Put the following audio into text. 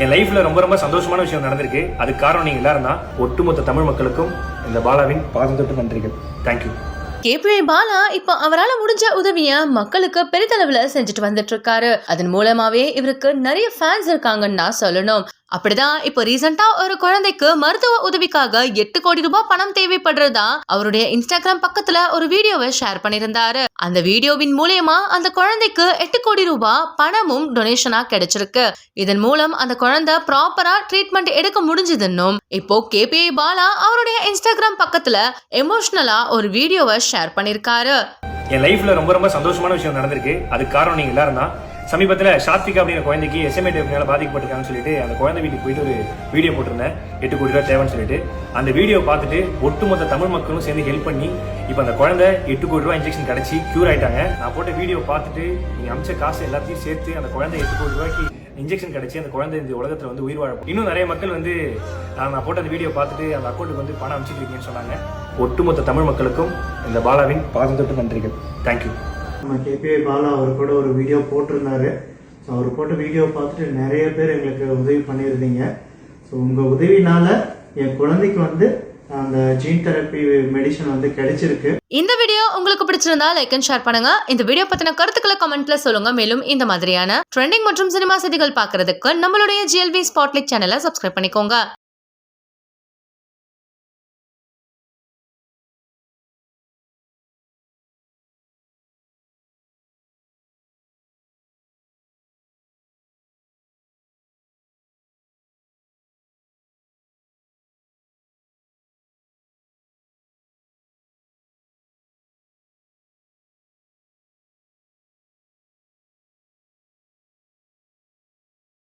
என் லைஃப்ல ரொம்ப ரொம்ப சந்தோஷமான விஷயம் நடந்திருக்கு. அதுக்கு காரணம் நீங்க எல்லாரும் தான். ஒட்டுமொத்த தமிழ் மக்களுக்கும் இந்த பாலாவின் பாதம் தொட்டு நன்றிகள். தேங்க்யூ கேபிஐ பாலா இப்போ அவரால் முடிஞ்ச உதவிய மக்களுக்கு பெரிதளவுல செஞ்சுட்டு வந்துட்டு இருக்காரு. அதன் மூலமாவே இவருக்கு நிறைய ஃபேன்ஸ் இருக்காங்கன்னு நான் சொல்லணும். அப்படிதான் இப்போ ரீசெண்டா ஒரு குழந்தைக்கு மருத்துவ உதவிக்காக எட்டு கோடி ரூபாய் பணம் தேவைப்படுறதா அவருடைய இன்ஸ்டாகிராம் பக்கத்துல ஒரு வீடியோவை ஷேர் பண்ணியிருந்தாரு. அந்த வீடியோவின் மூலியமா அந்த குழந்தைக்கு எட்டு கோடி ரூபாய் பணமும் டொனேஷனா கிடைச்சிருக்கு. இதன் மூலம் அந்த குழந்தை ப்ராப்பரா ட்ரீட்மெண்ட் எடுக்க முடிஞ்சதுன்னும் இப்போ கேபிஐ பாலா அவருடைய இன்ஸ்டாகிராம் பக்கத்துல எமோஷனலா ஒரு வீடியோவை ஷேர் பண்ணிருக்காரு என் லைஃப்ல ரொம்ப ரொம்ப சந்தோஷமான விஷயம் நடந்திருக்கு. அதுக்கு காரணம் நீங்க எல்லாரும் தான். சமீபத்தில் ஷாத்விகா அப்படிங்கிற குழந்தைக்கு எஸ்எம்ஏ டேப்னால பாதிக்கப்பட்டிருக்காங்கன்னு சொல்லிட்டு அந்த குழந்தை வீட்டுக்கு போயிட்டு ஒரு வீடியோ போட்டிருந்தேன். எட்டு கோடி ரூபா தேவைன்னு சொல்லிட்டு. அந்த வீடியோ பார்த்துட்டு ஒட்டுமொத்த தமிழ் மக்களும் சேர்ந்து ஹெல்ப் பண்ணி இப்போ அந்த குழந்தை எட்டு கோடி ரூபா இன்ஜெக்ஷன் கிடைச்சி க்யூர் ஆயிட்டாங்க. நான் போட்ட வீடியோ பார்த்துட்டு நீங்கள் அமிச்ச காசு எல்லாத்தையும் சேர்த்து அந்த குழந்தை எட்டு கோடி ரூபாய்க்கு இன்ஜெக்ஷன் கிடச்சி அந்த குழந்தை இந்த உலகத்தில் வந்து உயிர் வாழ இன்னும் நிறைய மக்கள் வந்து நான் போட்ட அந்த வீடியோ பார்த்துட்டு அந்த அக்கௌண்ட்டுக்கு வந்து பணம் அனுப்பிச்சிட்டு இருக்கீங்கன்னு சொன்னாங்க. ஒட்டுமொத்த தமிழ் மக்களுக்கும் இந்த பாலாவின் பாதம் தொட்டு நன்றிகள். தேங்க்யூ நம்ம கேபிஐ பாலா அவர் கூட ஒரு வீடியோ போட்டிருந்தாரு. ஸோ அவர் போட்ட வீடியோ பார்த்துட்டு நிறைய பேர் எங்களுக்கு உதவி பண்ணியிருந்தீங்க. ஸோ உங்கள் உதவினால என் குழந்தைக்கு வந்து அந்த ஜீன் தெரப்பி மெடிசன் வந்து கிடைச்சிருக்கு. இந்த வீடியோ உங்களுக்கு பிடிச்சிருந்தா லைக் அண்ட் ஷேர் பண்ணுங்க. இந்த வீடியோ பத்தின கருத்துக்களை கமெண்ட்ல சொல்லுங்க. மேலும் இந்த மாதிரியான ட்ரெண்டிங் மற்றும் சினிமா செய்திகள் பார்க்கறதுக்கு நம்மளுடைய ஜிஎல்வி ஸ்பாட்லைட் சேனலை சப்ஸ்கிரைப் பண்ணிக்கோங்க.